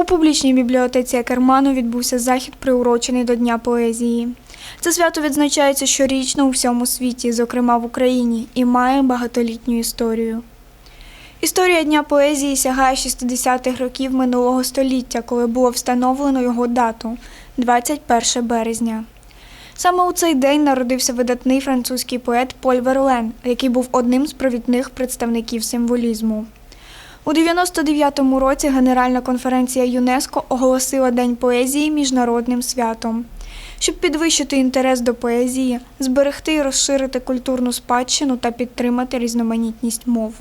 У публічній бібліотеці Акерману відбувся захід, приурочений до Дня поезії. Це свято відзначається щорічно у всьому світі, зокрема в Україні, і має багатолітню історію. Історія Дня поезії сягає 60-х років минулого століття, коли було встановлено його дату 21 березня. Саме у цей день народився видатний французький поет Поль Верлен, який був одним з провідних представників символізму. У 99-му році Генеральна конференція ЮНЕСКО оголосила День поезії міжнародним святом. Щоб підвищити інтерес до поезії, зберегти і розширити культурну спадщину та підтримати різноманітність мов.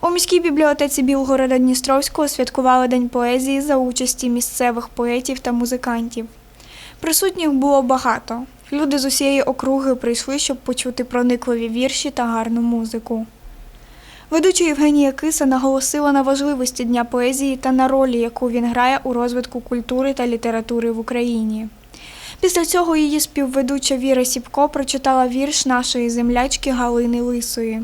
У міській бібліотеці Білгорода Дністровського святкували День поезії за участі місцевих поетів та музикантів. Присутніх було багато. Люди з усієї округи прийшли, щоб почути проникливі вірші та гарну музику. Ведуча Євгенія Киса наголосила на важливості Дня поезії та на ролі, яку він грає у розвитку культури та літератури в Україні. Після цього її співведуча Віра Сіпко прочитала вірш нашої землячки Галини Лисої.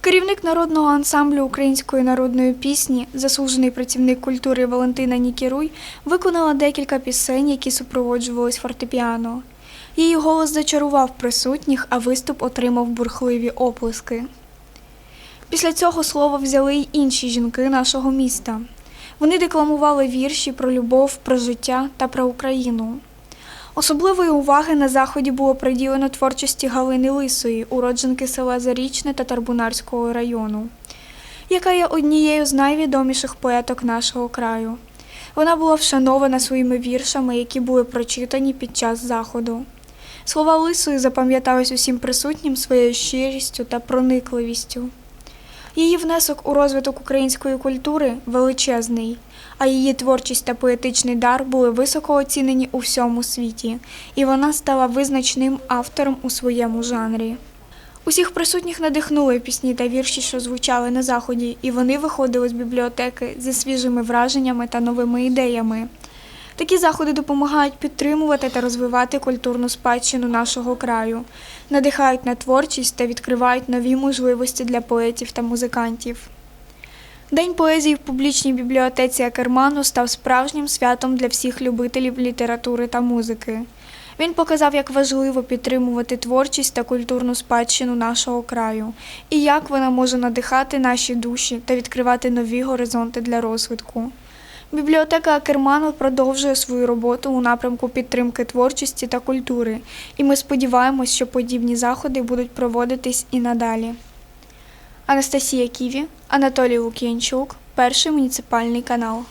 Керівник народного ансамблю української народної пісні, заслужений працівник культури Валентина Нікіруй, виконала декілька пісень, які супроводжувались фортепіано. Її голос зачарував присутніх, а виступ отримав бурхливі оплески. Після цього слово взяли й інші жінки нашого міста. Вони декламували вірші про любов, про життя та про Україну. Особливої уваги на заході було приділено творчості Галини Лисої, уродженки села Зарічне та Тарбунарського району, яка є однією з найвідоміших поеток нашого краю. Вона була вшанована своїми віршами, які були прочитані під час заходу. Слова Лисої запам'ятались усім присутнім своєю щирістю та проникливістю. Її внесок у розвиток української культури величезний, а її творчість та поетичний дар були високо оцінені у всьому світі, і вона стала визначним автором у своєму жанрі. Усіх присутніх надихнули пісні та вірші, що звучали на заході, і вони виходили з бібліотеки зі свіжими враженнями та новими ідеями. Такі заходи допомагають підтримувати та розвивати культурну спадщину нашого краю, надихають на творчість та відкривають нові можливості для поетів та музикантів. День поезії в публічній бібліотеці Акерману став справжнім святом для всіх любителів літератури та музики. Він показав, як важливо підтримувати творчість та культурну спадщину нашого краю, і як вона може надихати наші душі та відкривати нові горизонти для розвитку. Бібліотека Акерману продовжує свою роботу у напрямку підтримки творчості та культури, і ми сподіваємось, що подібні заходи будуть проводитись і надалі. Анастасія Ківі, Анатолій Лук'янчук, перший муніципальний канал.